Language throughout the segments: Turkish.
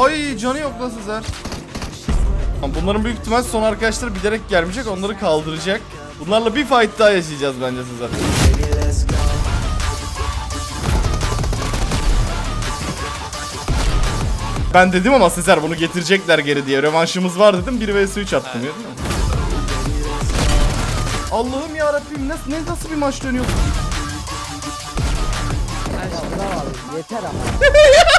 Ay canı yok lan Sezer. Bunların büyük ihtimal son arkadaşları bilerek gelmeyecek. Onları kaldıracak. Bunlarla bir fight daha yaşayacağız bence Sezer. Ben dedim ama Sezer bunu getirecekler geri diye. Rövanşımız var dedim. 1 vs 3 attım ya değil mi? Allah'ım ya Rabbim nasıl ne nasıl bir maç dönüyor? Yeter ama.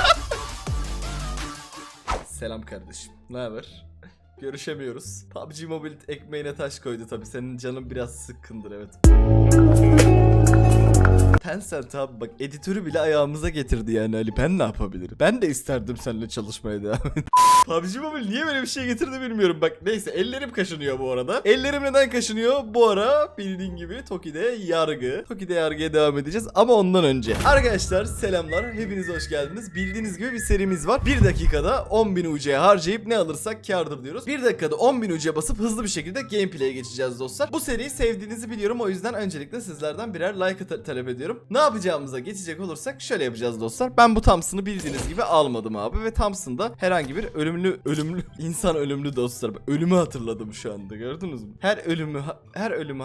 Selam kardeşim. Ne haber? Görüşemiyoruz. PUBG Mobile ekmeğine taş koydu tabi. Senin canın biraz sıkkındır evet. Tencent abi bak editörü bile ayağımıza getirdi yani Ali. Ben ne yapabilirim? Ben de isterdim seninle çalışmaya devam et. PUBG Mobile niye böyle bir şey getirdi bilmiyorum. Bak neyse ellerim kaşınıyor bu arada. Ellerim neden kaşınıyor? Bu ara bildiğin gibi Toki'de yargı. Toki'de yargıya devam edeceğiz ama ondan önce. Arkadaşlar selamlar. Hepiniz hoş geldiniz. Bildiğiniz gibi bir serimiz var. 1 dakikada 10.000 UC harcayıp ne alırsak kardır diyoruz. 1 dakikada 10.000 UC basıp hızlı bir şekilde gameplay'e geçeceğiz dostlar. Bu seriyi sevdiğinizi biliyorum. O yüzden öncelikle sizlerden birer like ta- talep ediyorum. Ne yapacağımıza geçecek olursak şöyle yapacağız dostlar. Ben bu Thompson'ı bildiğiniz gibi almadım abi ve Thompson'da herhangi bir ölümlü ölümlü insan ölümlü dostlar. Ölümü hatırladım şu anda gördünüz mü? Her ölümü her ölümü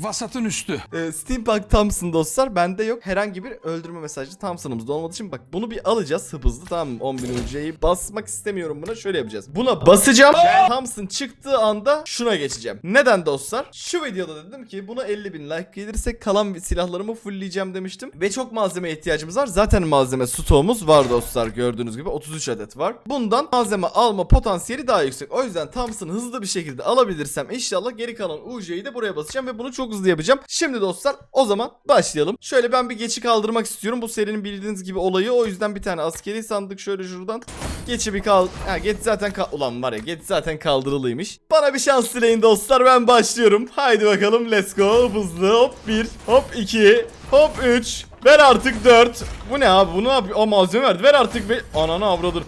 Vasatın üstü. ee, Steampunk Thompson dostlar bende yok. Herhangi bir öldürme mesajı Thompson'ımızda olmadığı için bak bunu bir alacağız hızlı tamam mı? 10.000 UC'yi basmak istemiyorum buna şöyle yapacağız. Buna basacağım. Thompson çıktığı anda şuna geçeceğim. Neden dostlar? Şu videoda dedim ki buna 50.000 like gelirse kalan silahlarımı fullleyeceğim demiştim. Ve çok malzemeye ihtiyacımız var. Zaten malzeme stoğumuz var dostlar gördüğünüz gibi 33 adet var. Bundan malzeme alma potansiyeli daha yüksek. O yüzden Thompson'ı hızlı bir şekilde alabilirsem inşallah geri kalan UC'yi de buraya basacağım ve bunu çok hızlı yapacağım. Şimdi dostlar o zaman başlayalım. Şöyle ben bir geçi kaldırmak istiyorum. Bu serinin bildiğiniz gibi olayı o yüzden bir tane askeri sandık şöyle şuradan. Geçi bir kal... Ha geç zaten kal... Ulan var ya geç zaten kaldırılıymış. Bana bir şans dileyin dostlar ben başlıyorum. Haydi bakalım let's go. Hızlı hop 1 hop 2 hop 3 Ver artık 4 Bu ne abi bu ne yapıyor? O malzeme verdi ver artık be... Ananı avradır.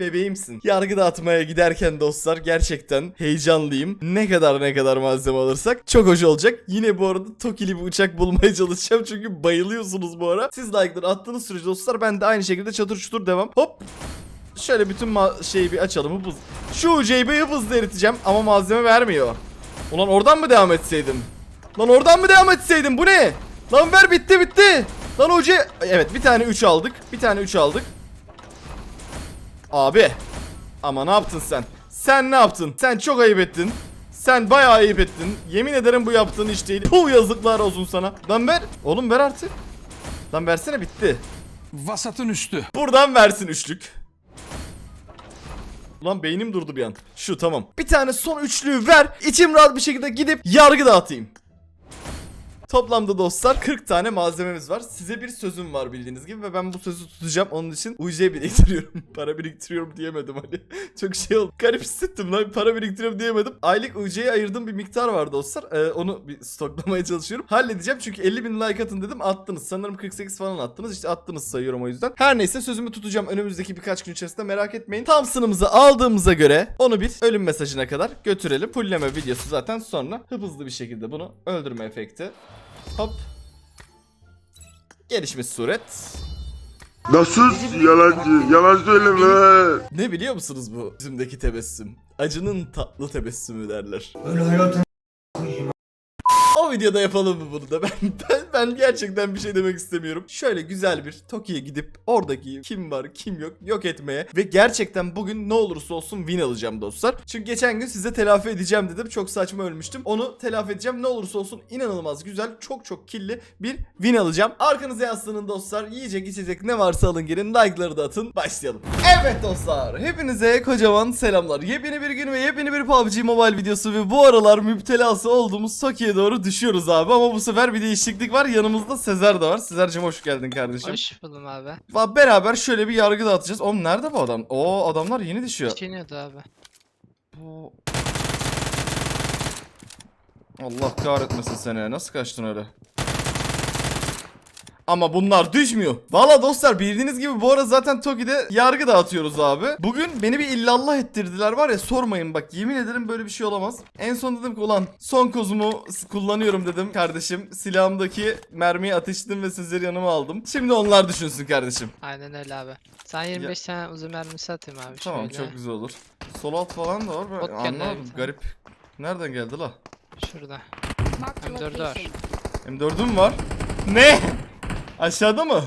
Bebeğimsin. Yargı dağıtmaya giderken dostlar gerçekten heyecanlıyım. Ne kadar ne kadar malzeme alırsak çok hoş olacak. Yine bu arada Tokili bir uçak bulmaya çalışacağım çünkü bayılıyorsunuz bu ara. Siz like'ları attığınız sürece dostlar ben de aynı şekilde çatır çutur devam. Hop. Şöyle bütün şeyi bir açalım hız. Şu bir hızlı eriteceğim ama malzeme vermiyor. Ulan oradan mı devam etseydim? Lan oradan mı devam etseydim? Bu ne? Lan ver bitti bitti. Lan UC... Evet bir tane 3 aldık. Bir tane 3 aldık. Abi. Ama ne yaptın sen? Sen ne yaptın? Sen çok ayıp ettin. Sen bayağı ayıp ettin. Yemin ederim bu yaptığın iş değil. Puh yazıklar olsun sana. Lan ver. Oğlum ver artık. Lan versene bitti. Vasatın üstü. Buradan versin üçlük. Ulan beynim durdu bir an. Şu tamam. Bir tane son üçlüyü ver. İçim rahat bir şekilde gidip yargı dağıtayım. Toplamda dostlar 40 tane malzememiz var. Size bir sözüm var bildiğiniz gibi ve ben bu sözü tutacağım. Onun için UC biriktiriyorum. para biriktiriyorum diyemedim hani. Çok şey oldu. Garip hissettim lan. Para biriktiriyorum diyemedim. Aylık UC'ye ayırdığım bir miktar var dostlar. Ee, onu bir stoklamaya çalışıyorum. Halledeceğim çünkü 50 bin like atın dedim. Attınız. Sanırım 48 falan attınız. İşte attınız sayıyorum o yüzden. Her neyse sözümü tutacağım önümüzdeki birkaç gün içerisinde merak etmeyin. Thompson'ımızı aldığımıza göre onu bir ölüm mesajına kadar götürelim. Fulleme videosu zaten sonra hızlı bir şekilde bunu öldürme efekti. Hop. Gelişmiş suret. Nasıl yalancı? Yalan söyleme. Ne biliyor musunuz bu yüzümdeki tebessüm? Acının tatlı tebessümü derler. O videoda yapalım mı bunu da? Ben, ben, ben gerçekten bir şey demek istemiyorum. Şöyle güzel bir Toki'ye gidip oradaki kim var kim yok yok etmeye ve gerçekten bugün ne olursa olsun win alacağım dostlar. Çünkü geçen gün size telafi edeceğim dedim. Çok saçma ölmüştüm. Onu telafi edeceğim. Ne olursa olsun inanılmaz güzel çok çok killi bir win alacağım. Arkanıza yaslanın dostlar. Yiyecek içecek ne varsa alın gelin. Like'ları da atın. Başlayalım. Evet dostlar. Hepinize kocaman selamlar. Yepyeni bir gün ve yepyeni bir PUBG Mobile videosu ve bu aralar müptelası olduğumuz Toki'ye doğru düşüyoruz abi. Ama bu sefer bir değişiklik var. Yanımızda Sezer de var. Sezer'cim hoş geldin kardeşim. Hoş buldum abi. Va- Beraber şöyle bir yargı dağıtacağız. Oğlum nerede bu adam? Oo adamlar yeni düşüyor. Çiğniyordu abi. Bu... Allah kahretmesin seni. Nasıl kaçtın öyle? Ama bunlar düşmüyor. Valla dostlar bildiğiniz gibi bu ara zaten Toki'de yargı dağıtıyoruz abi. Bugün beni bir illallah ettirdiler var ya sormayın bak yemin ederim böyle bir şey olamaz. En son dedim ki ulan son kozumu kullanıyorum dedim kardeşim. Silahımdaki mermiyi ateşledim ve sizleri yanıma aldım. Şimdi onlar düşünsün kardeşim. Aynen öyle abi. Sen 25 tane uzun mermisi atayım abi Tamam şöyle. çok güzel olur. Sol alt falan da var. Ben geldi anlamadım. tane. Garip. Nereden geldi la? Şurada. Marked a M4'ü var. location. M4'üm var. Ne? Aşağıda mı?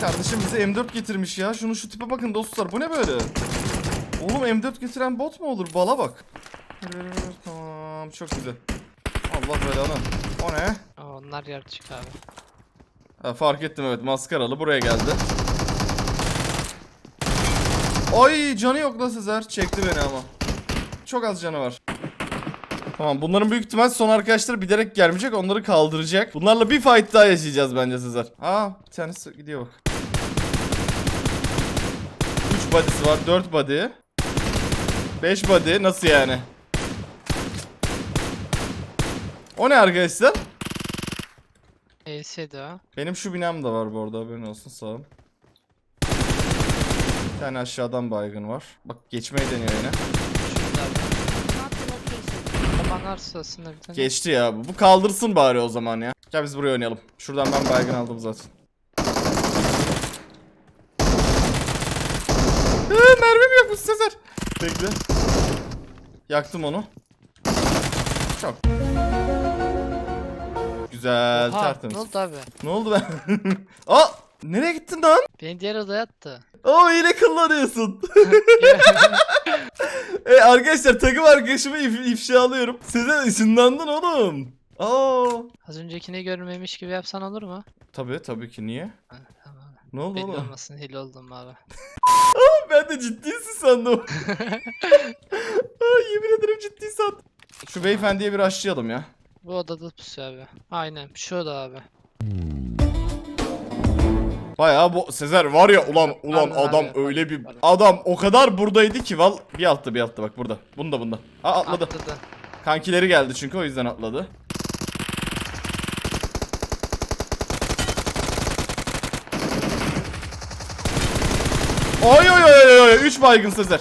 Kardeşim bize M4 getirmiş ya. Şunu şu tipe bakın dostlar. Bu ne böyle? Oğlum M4 getiren bot mu olur? Bala bak. Tamam çok güzel. Allah belanı. O ne? Aa, onlar yaratıcı abi. Ha, fark ettim evet maskaralı buraya geldi. Ay canı yok la Sezer. Çekti beni ama. Çok az canı var. Tamam bunların büyük ihtimal son arkadaşları bilerek gelmeyecek onları kaldıracak. Bunlarla bir fight daha yaşayacağız bence Sezer. Aa bir tanesi gidiyor bak. 3 body'si var 4 body. 5 body nasıl yani? O ne arkadaşlar? O. Benim şu binam da var bu arada haberin olsun sağ ol. Bir tane aşağıdan baygın var. Bak geçmeyi deniyor yine. A Tabanlar sırasında bir tane. Geçti ya bu. Bu kaldırsın bari o zaman ya. Gel biz buraya oynayalım. Şuradan ben baygın aldım zaten. Ee, mermim yokmuş Sezer. Bekle. Yaktım onu. Çok. Güzel Oha, tertemiz. ne oldu abi? Ne oldu ben? Aa! Nereye gittin lan? Beni diğer odaya attı. Oo yine kullanıyorsun. e, arkadaşlar takım arkadaşımı if- ifşa alıyorum. Size ışınlandın oğlum. Aa. Az öncekini görmemiş gibi yapsan olur mu? Tabii tabii ki niye? Ha, tamam. Ne oldu Belli oğlum? olmasın hile oldum abi. Ben de ciddisin sandım. Aa, yemin ederim ciddi sandım. Şu beyefendiye bir aşlayalım ya. Bu odada pusuyor abi. Aynen şu oda abi. Bayağı bu Sezer var ya ulan ulan Pardon adam abi, öyle bir pardon. adam o kadar buradaydı ki val bir altta bir altta bak burada. Bunda bunda. Aa atladı. Atladı. Kankileri geldi çünkü o yüzden atladı. Oy oy oy oy 3 baygın Sezer.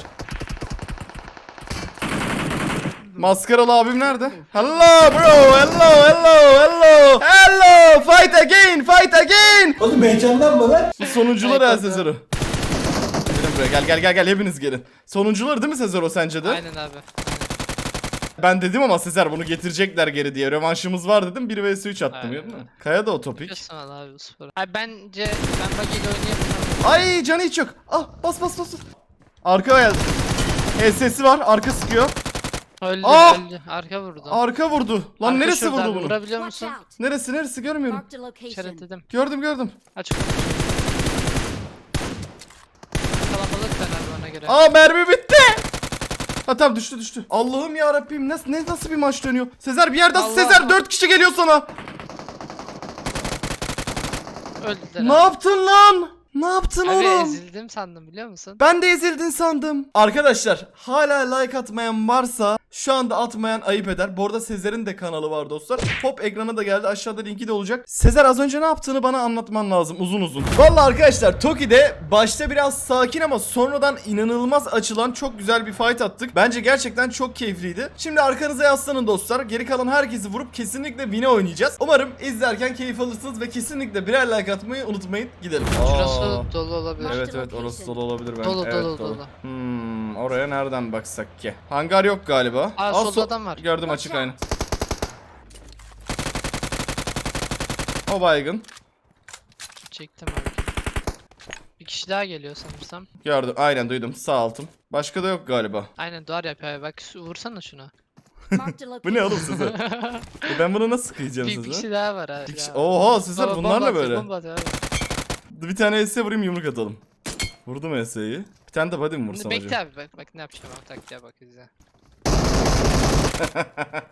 Maskaralı abim nerede? Hello bro, hello, hello, hello, hello, fight again, fight again. Oğlum heyecandan mı lan? Bu sonuncular Ay, ha tabii. Sezer o. Gelin buraya gel gel gel gel hepiniz gelin. Sonuncular değil mi Sezer o sence de? Aynen abi. Ben dedim ama Sezer bunu getirecekler geri diye. Rövanşımız var dedim. 1 vs 3 attım Aynen öyle. Kaya da o topik. Biliyorsun valla abi bu sporu. Abi bence ben bagiyle oynayayım. Ay canı hiç yok. Ah bas bas bas. Arka geldi. HS'si var. Arka sıkıyor. Öldü Ah! öldü. Arka vurdu. Arka vurdu. Lan Arka neresi şurada vurdu abi, bunu? Vurabiliyor Watch musun? out. Neresi neresi görmüyorum. Marked a location. İşaretledim. Gördüm gördüm. Açık. Kalabalık abi ona göre. Aa mermi bitti. Ha tamam düştü düştü. Allah'ım ya Rabbim nasıl ne nasıl bir maç dönüyor? Sezer bir yerde Allah. Sezer 4 kişi geliyor sana. Öldüler Ne abi. yaptın lan? Ne yaptın Abi oğlum? ezildim sandım biliyor musun? Ben de ezildin sandım. Arkadaşlar hala like atmayan varsa şu anda atmayan ayıp eder. Bu arada Sezer'in de kanalı var dostlar. Top ekrana da geldi. Aşağıda linki de olacak. Sezer az önce ne yaptığını bana anlatman lazım uzun uzun. Vallahi arkadaşlar Toki'de başta biraz sakin ama sonradan inanılmaz açılan çok güzel bir fight attık. Bence gerçekten çok keyifliydi. Şimdi arkanıza yaslanın dostlar. Geri kalan herkesi vurup kesinlikle win'e oynayacağız. Umarım izlerken keyif alırsınız ve kesinlikle birer like atmayı unutmayın. Gidelim. Şurası dolu olabilir. Evet evet orası dolu olabilir bence. Dolu, evet, dolu, dolu. Hmm, oraya nereden baksak ki? Hangar yok galiba. Aa, solda sol- adam var. Gördüm açık aynı. O baygın. Çektim abi. Bir kişi daha geliyor sanırsam. Gördüm aynen duydum sağ altım. Başka da yok galiba. Aynen duvar yapıyor abi. Bak şu- vursana şunu. Marked a location. Bu ne oğlum size? E ben bunu nasıl kıyacağım Bir, bir size? kişi daha var abi. Bir kişi- ya. Oha Sezer Baba, bunlar bomba ne atıyor, böyle? bomba atıyor abi. Bir tane ES vurayım yumruk atalım. Vurdum ES'yi. Bir tane de body mi Şimdi vursam bekle acaba? abi bak, bak ne yapacağım abi taktiğe bak izle.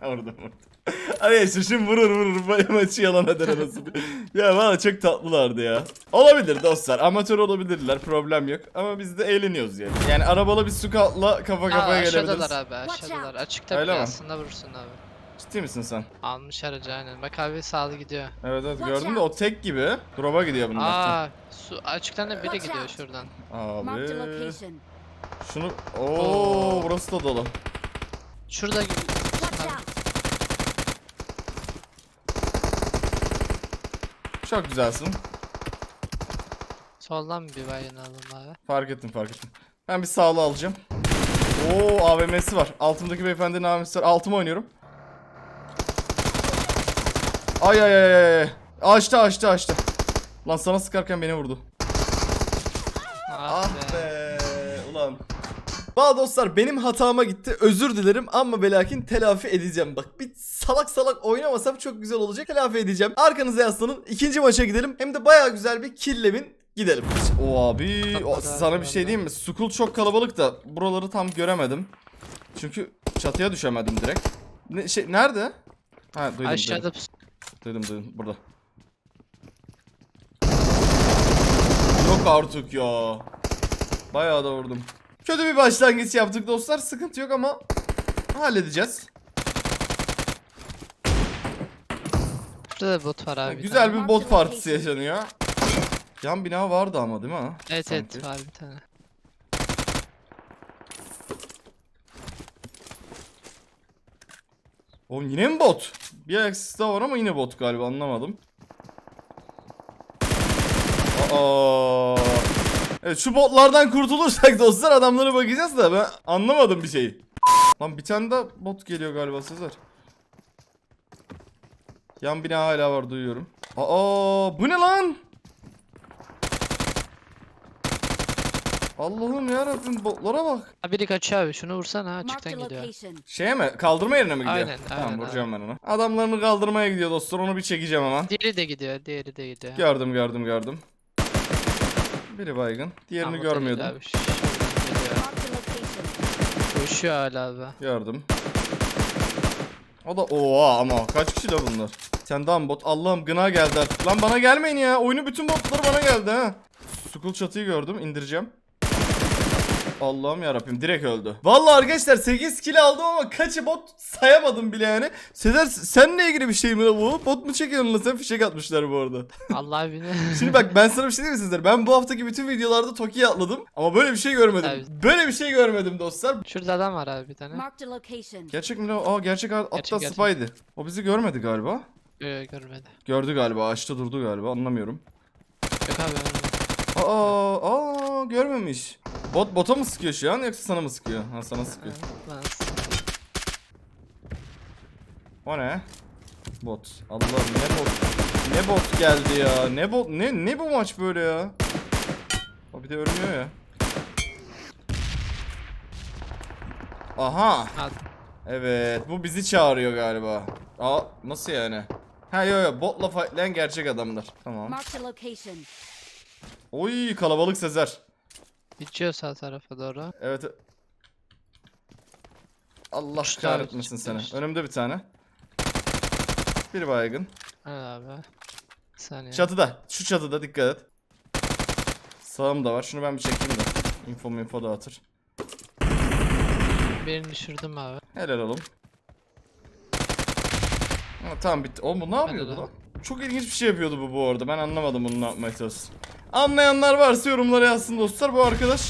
Vurdum vurdum. Arkadaşlar şimdi vurur vurur ma- maçı yalan eder anasını. ya valla çok tatlılardı ya. Olabilir dostlar amatör olabilirler problem yok. Ama biz de eğleniyoruz yani. Yani arabalı bir scoutla kafa Aa, kafaya gelebiliriz. aşağıdalar abi aşağıdalar. Açıkta Öyle bile mi? aslında vurursun abi. Ciddi misin sen? Almış aracı aynen. Bak abi sağlı gidiyor. Evet evet gördüm de o tek gibi. Drop'a gidiyor bunlar. Aa, su açıktan da biri Watch gidiyor out. şuradan. Abi. Şunu... Oo, Oo. burası da dolu. Şurada gibi. Watch out. Çok güzelsin. Soldan bir baygın alalım abi. Fark ettim fark ettim. Ben bir sağlı alacağım. Oo AVM'si var. Altımdaki beyefendinin AVM'si var. Altıma oynuyorum. Ay ay ay ay, ay. Açtı açtı açtı. Lan sana sıkarken beni vurdu. Ah, Ah be. be. Ulan. Valla dostlar benim hatama gitti. Özür dilerim ama ve lakin telafi edeceğim. Bak bir salak salak oynamasam çok güzel olacak. Telafi edeceğim. Arkanıza yaslanın. ikinci maça gidelim. Hem de baya güzel bir killevin gidelim. O abi o, sana bir şey diyeyim mi? Sukul çok kalabalık da buraları tam göremedim. Çünkü çatıya düşemedim direkt. Ne, şey nerede? Ha duydum Aşağıda duydum. Duydum duydum burada. Yok artık ya. Bayağı da vurdum. Kötü bir başlangıç yaptık dostlar. Sıkıntı yok ama halledeceğiz. Şurada da bot var abi. bir Güzel tane. bir bot partisi yaşanıyor. Yan bina vardı ama değil mi? Evet Sanki. evet var bir tane. Oğlum yine mi bot? Bir aksis daha var ama yine bot galiba anlamadım. Aa. Evet şu botlardan kurtulursak dostlar adamlara bakacağız da ben anlamadım bir şeyi. Lan bir tane daha bot geliyor galiba Sezer. Yan bina hala var duyuyorum. Aa bu ne lan? Allah'ım yarabbim botlara bak. Ha biri kaçıyor abi. Şunu vursana Marked açıktan gidiyor. Şeye mi? Kaldırma yerine mi gidiyor? Aynen, Tamam aynen, vuracağım ben onu. Adamlarını kaldırmaya gidiyor dostlar. Onu bir çekeceğim hemen. Diğeri de gidiyor. Diğeri de gidiyor. Gördüm gördüm gördüm. Biri baygın. Diğerini da görmüyordum. abi. Koşuyor hala abi. Gördüm. O da oha ama kaç kişi de bunlar? Sen daha bot? Allah'ım gına geldi artık. Lan bana gelmeyin ya. Oyunu bütün botları bana geldi ha. Sukul çatıyı gördüm. indireceğim. Allah'ım yarabbim direkt öldü. Vallahi arkadaşlar 8 kill aldım ama kaçı bot sayamadım bile yani. Sezer seninle ilgili bir şey mi bu? Bot mu çekiyorsun lan sen fişek atmışlar bu arada. Allah beni. Şimdi bak ben sana bir şey diyeyim mi Sezer? Ben bu haftaki bütün videolarda Toki'ye atladım ama böyle bir şey görmedim. Abi. Böyle bir şey görmedim dostlar. Şurada adam var abi bir tane. Marked a location. Gerçek mi lan? Aa gerçek hatta Gerçek. O bizi görmedi galiba. Yok görmedi. Gördü galiba. Ağaçta durdu galiba. Anlamıyorum. Yok abi. Aa, aa görmemiş. Bot bota mı sıkıyor şu an yoksa sana mı sıkıyor? Ha sana sıkıyor. Lan O ne? Bot. Allah'ım ne bot. Ne bot geldi ya. Ne bot ne ne bu maç böyle ya? O bir de ölmüyor ya. Aha. Al. Evet bu bizi çağırıyor galiba. Aa nasıl yani? Ha yo yo botla fightlayan gerçek adamlar. Tamam. Marked a location. Oy kalabalık Sezer. İçiyor sağ tarafa doğru. Evet. Allah Çıktı kahretmesin seni. çıktı. Önümde bir tane. Bir baygın. Hadi abi. Bir saniye. Çatıda. Şu çatıda dikkat et. Sağımda var. Şunu ben bir çekeyim de. Info info dağıtır. Birini düşürdüm abi. Helal oğlum. Ha, tamam bitti. Oğlum bu ne yapıyordu lan? Çok ilginç bir şey yapıyordu bu bu arada. Ben anlamadım bunu ne yapmaya çalıştı. Anlayanlar varsa yorumlara yazsın dostlar. Bu arkadaş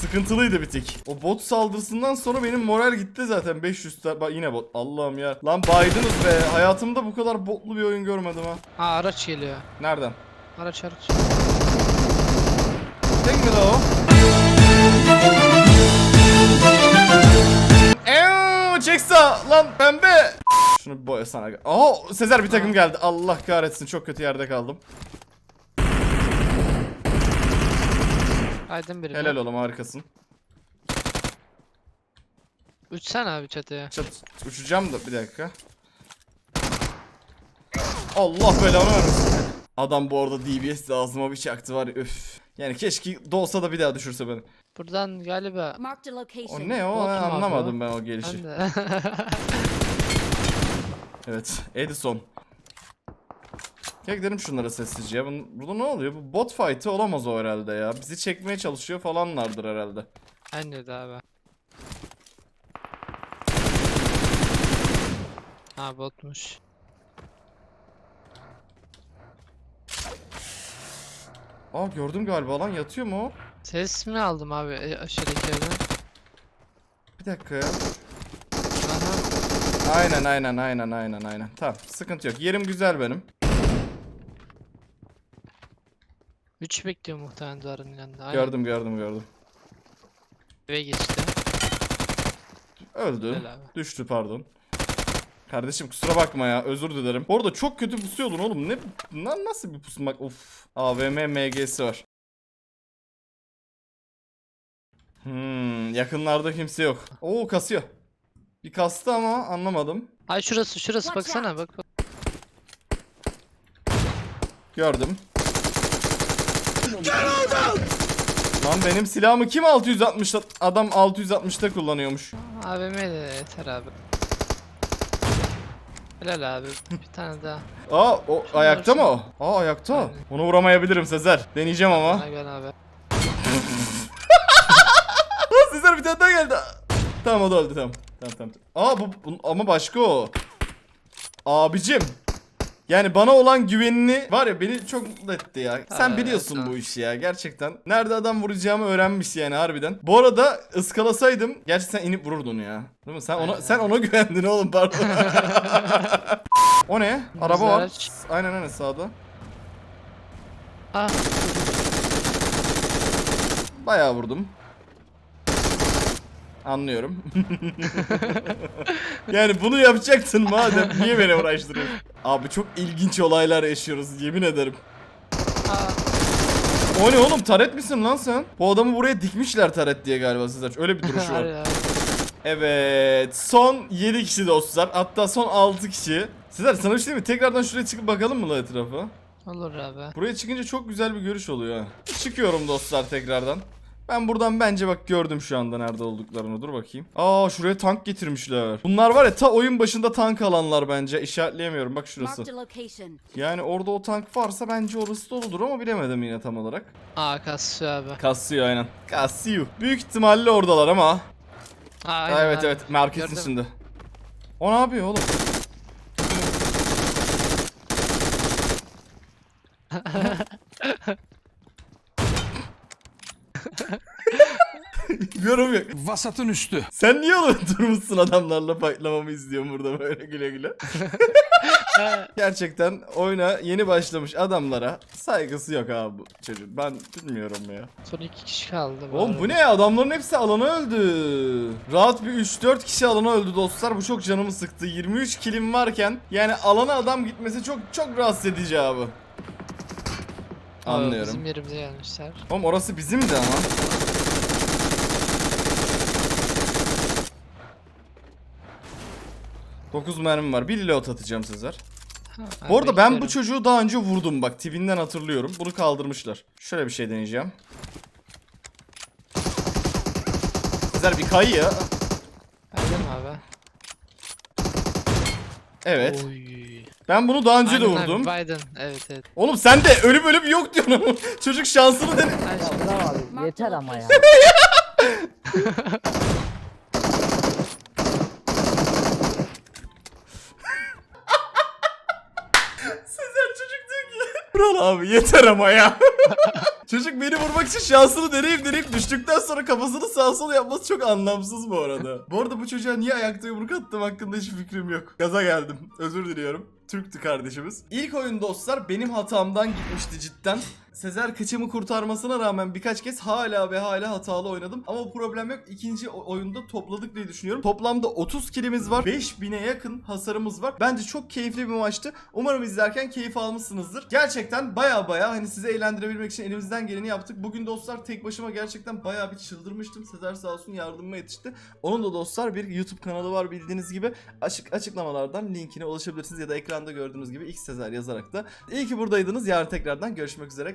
sıkıntılıydı bir tek. O bot saldırısından sonra benim moral gitti zaten. 500 ta- Bak yine bot. Allah'ım ya. Lan baydınız be. Hayatımda bu kadar botlu bir oyun görmedim ha. Ha araç geliyor. Nereden? Araç araç. Tek mi o? Eee, Jacksa lan pembe. Şunu bir boyasana. Aha Sezer bir takım geldi. Allah kahretsin çok kötü yerde kaldım. Aydın biri. Helal oğlum harikasın. Uçsana abi çatıya. Çat uçacağım da bir dakika. Allah belanı vermesin. Adam bu arada DBS de ağzıma bir çaktı var ya üf. Yani keşke dolsa da bir daha düşürse beni. Buradan galiba. O ne o Bot mu Ha, abi anlamadım ben o gelişi. Ben de. Evet Edison. Gel gidelim şunlara sessizce ya. Bunun- Burada ne oluyor? Bu bot fight'ı olamaz o herhalde ya. Bizi çekmeye çalışıyor falanlardır herhalde. Bence de abi. Ha botmuş. Aa gördüm galiba lan yatıyor mu o? Ses mi aldım abi e, aşağıdaki evden? Bir dakika ya. Aha. Aynen aynen aynen aynen aynen. Tamam sıkıntı yok. Yerim güzel benim. 3 bekliyor muhtemelen duvarın yanında. Aynen. Gördüm gördüm gördüm. Eve geçti. Öldü. Helal abi. Düştü pardon. Kardeşim kusura bakma ya özür dilerim. Orada çok kötü pusuyordun oğlum. Ne na- nasıl bir pusmak? Of. AVM MG'si var. Hmm, yakınlarda kimse yok. Oo kasıyor. Bir kastı ama anlamadım. Ay şurası şurası baksana bak. Gördüm. Lan benim silahımı kim 660'ta adam 660'ta kullanıyormuş. AVM de yeter abi. Helal abi. Bir tane daha. Aa o ayakta mı o? Aa ayakta. Aynen. Onu vuramayabilirim Sezer. Deneyeceğim ama. Bana gel abi. Lan Sezer bir tane daha geldi. Tamam o da öldü tamam. Tamam tamam. Aa bu, bu- ama başka o. Abicim. Yani bana olan güvenini var ya beni çok mutlu etti ya. Sen Evet, biliyorsun ha. bu işi ya gerçekten. Nerede adam vuracağımı öğrenmiş yani harbiden. Bu arada ıskalasaydım gerçi sen inip vururdun ya. Değil mi? Sen ona sen ona güvendin oğlum pardon. o ne? Araba var. araç. Aynen aynen sağda. Ah Bayağı vurdum. Anlıyorum. yani bunu yapacaktın madem. Niye beni uğraştırıyorsun? Abi çok ilginç olaylar yaşıyoruz yemin ederim. ah. O ne oğlum taret misin lan sen? Bu adamı buraya dikmişler taret diye galiba Sezer. Öyle bir duruşu var. Evet. Son 7 kişi dostlar. Hatta son 6 kişi. Sezer sana bir şey diyeyim mi? Tekrardan şuraya çıkıp bakalım mı la etrafa? Olur abi. Buraya çıkınca çok güzel bir görüş oluyor ha. Çıkıyorum dostlar tekrardan. Ben buradan bence bak gördüm şu anda nerede olduklarını. Dur bakayım. Aa şuraya tank getirmişler. Bunlar var ya ta oyun başında tank alanlar bence. İşaretleyemiyorum bak şurası. Yani orada o tank varsa bence orası doludur ama bilemedim yine tam olarak. Aa kasıyor abi. Kasıyor aynen. Kasıyor. Büyük ihtimalle oradalar ama. Aa, aynen evet abi. evet market Gördüm. içinde. O ne yapıyor oğlum? Yorum yok. Vasatın üstü. Sen niye oğlum durmuşsun adamlarla fightlamamı izliyorsun burada böyle güle güle. Gerçekten oyuna yeni başlamış adamlara saygısı yok abi bu çocuk. Ben bilmiyorum ya. Son iki kişi kaldı. bu Oğlum bu arada. ne ya? Adamların hepsi alana öldü. Rahat bir 3-4 kişi alana öldü dostlar. Bu çok canımı sıktı. 23 kilim varken yani alana adam gitmesi çok çok rahatsız edici abi. Aa, Anlıyorum. Bizim yerimize gelmişler. Oğlum orası bizimdi ama. Dokuz mermim var. Bir reload atacağım Sezer. Ha, Bu arada ben bu çocuğu daha önce vurdum bak. Tipinden hatırlıyorum. Bunu kaldırmışlar. Şöyle bir şey deneyeceğim. Sezer bir kay ya. Geldim abi. Evet. Oy. Ben bunu daha önce de Aynen abi, vurdum. Biden. Evet evet. Oğlum sen de ölüm ölüm yok diyorsun ama çocuk şansını dene. Ya bravo abi yeter ama ya. Kral abi yeter ama ya. çocuk beni vurmak için şansını deneyip deneyip düştükten sonra kafasını sağ sol yapması çok anlamsız bu arada. bu arada bu çocuğa niye ayakta yumruk attım hakkında hiç fikrim yok. Gaza geldim. Özür diliyorum. Türktü kardeşimiz. İlk oyun dostlar benim hatamdan gitmişti cidden. Sezer kıçımı kurtarmasına rağmen birkaç kez hala ve hala hatalı oynadım. Ama problem yok. İkinci oyunda topladık diye düşünüyorum. Toplamda 30 kilimiz var. 5000'e yakın hasarımız var. Bence çok keyifli bir maçtı. Umarım izlerken keyif almışsınızdır. Gerçekten baya baya hani sizi eğlendirebilmek için elimizden geleni yaptık. Bugün dostlar tek başıma gerçekten baya bir çıldırmıştım. Sezer sağ olsun yardımıma yetişti. Onun da dostlar bir YouTube kanalı var bildiğiniz gibi. Açık açıklamalardan linkine ulaşabilirsiniz ya da ekranda gördüğünüz gibi X Sezer yazarak da. İyi ki buradaydınız. Yarın tekrardan görüşmek üzere.